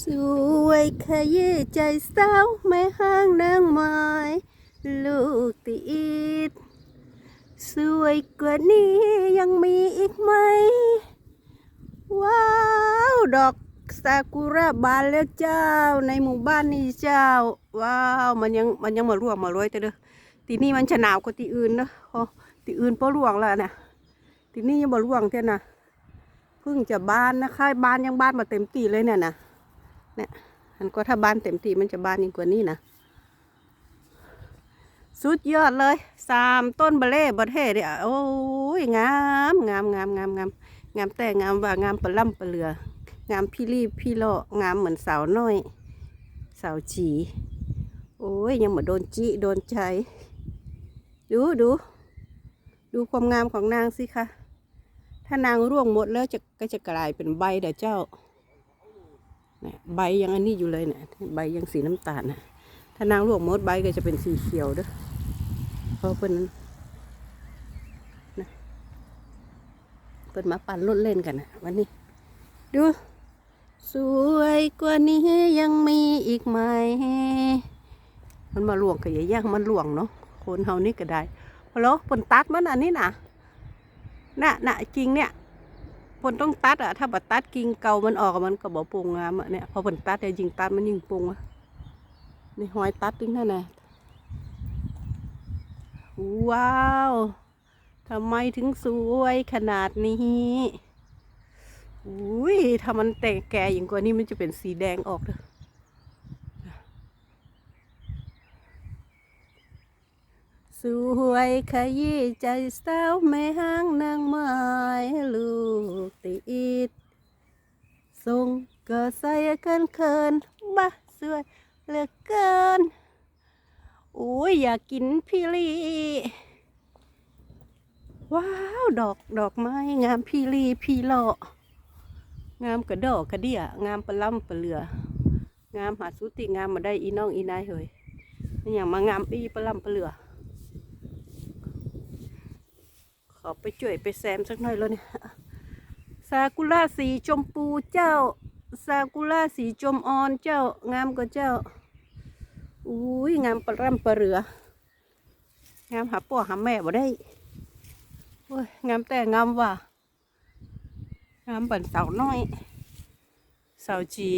สวยขยี้ใจสาวแม่ห้างนางไม้ลูกตีดสวยกว่านี้ยังมีอีกไหม ว้าว ดอกซากุระบานแล้วเจ้า ในหมู่บ้านนี้เจ้า ว้าว มันยังมันยังมาร่วงมาโรยแต่เด้อทีนี่มันจะหนาวกว่าที่อื่นเนอะพอที่อื่นพอร่วงแล้วเนี่ยทีนี่ยังมาร่วงเท่านะเพิ่งจะบานนะค่ายบานยังบานมาเต็มตีเลยเนี่ยนะ เนี่ยอันก็ถ้าบานเต็มตีมันจะบานยิ่งกว่านี้นะสุดยอดเลยสามต้นบะเล่บะเท่เดียโอ้ยงามงามงามงามงามงามแต่งามว่างามปลาล่ำปลาเรือ งามพี่รีบพี่เลงามเหมือนสาวน้อย สาวจี โอ้ยยังเหมือนโดนจิโดนใจ ดูดู ดูความงามของนางสิคะถ้านางร่วงหมดแล้วจะก็จะกลายเป็นใบเด้อเจ้า เนี่ยใบยังอันนี้อยู่เลยเนี่ยใบยังสีน้ำตาลนะถ้านางร่วงหมดใบก็จะเป็นสีเขียวเด้อเพราะเป็นะเปิดมาปั่นรถเล่นกันนะวันนี้ ดู สวยกว่านี้ยังมีอีกไหมมันมาลวงกับอย่าแย่งมันลวงเนาะคนเฮานี่ก็ได้พอแล้วปนตัดมันอันนี้นะน่ะน่ะจริงเนี่ย ปนต้องตัดอะถ้าบัตัดกิ่งเก่ามันออกมันก็บ่ปรุงงามอะเนี่ยพอปนตัดเนี่ยยิงตัดมันยิงปรุงอะนี่หอยตัดตึงนั่นน่ะว้าวทำไมถึงสวยขนาดนี้อุ้ยถ้ามันแตกแก่อย่างกว่านี้มันจะเป็นสีแดงออกเลย สวยขยี้ใจสาวแม่ห้างนางไม้ลูกติดทรงก็ใส่เกินเคินบ้าสวยเหลือเกินอุ้ยอยากกินพี่ลีว้าวดอกดอกไม้งามพี่ลีพี่เลาะงามกระดอกกระเดี่ยงามปลาล่ำปลาเรืองามหาสุติงามมาได้อีน้องอีนายเฮ้ยนี่อย่างมางามปีปลาล่ำปลาเรือ ขอไปช่วยไปแซมสักหน่อยแล้วเนี่ยซากุระสีชมพูเจ้าซากุระสีชมออนเจ้างามกว่าเจ้าอุ้ยงามปลาล่ำปลาเรืองามหาพ่อหาแม่บ่ได้โอ้ยงามแต่งามว่ะงามบันเสาน้อยเสาจี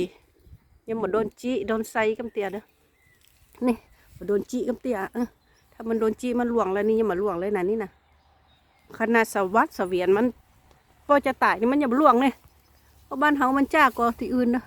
ยังมาโดนจีโดนไซกำเตียเด้อนี่มาโดนจีกำเตียถ้ามันโดนจีมันหลวงแล้วนี่ยังมาหลวงเลยนะนี่นะ ขนาดสวัสดเสวียนมันพอจะตายนี่มันยังหลวงเนี่ยเพราะบ้านเฮามันจ้ากว่าที่อื่นนะ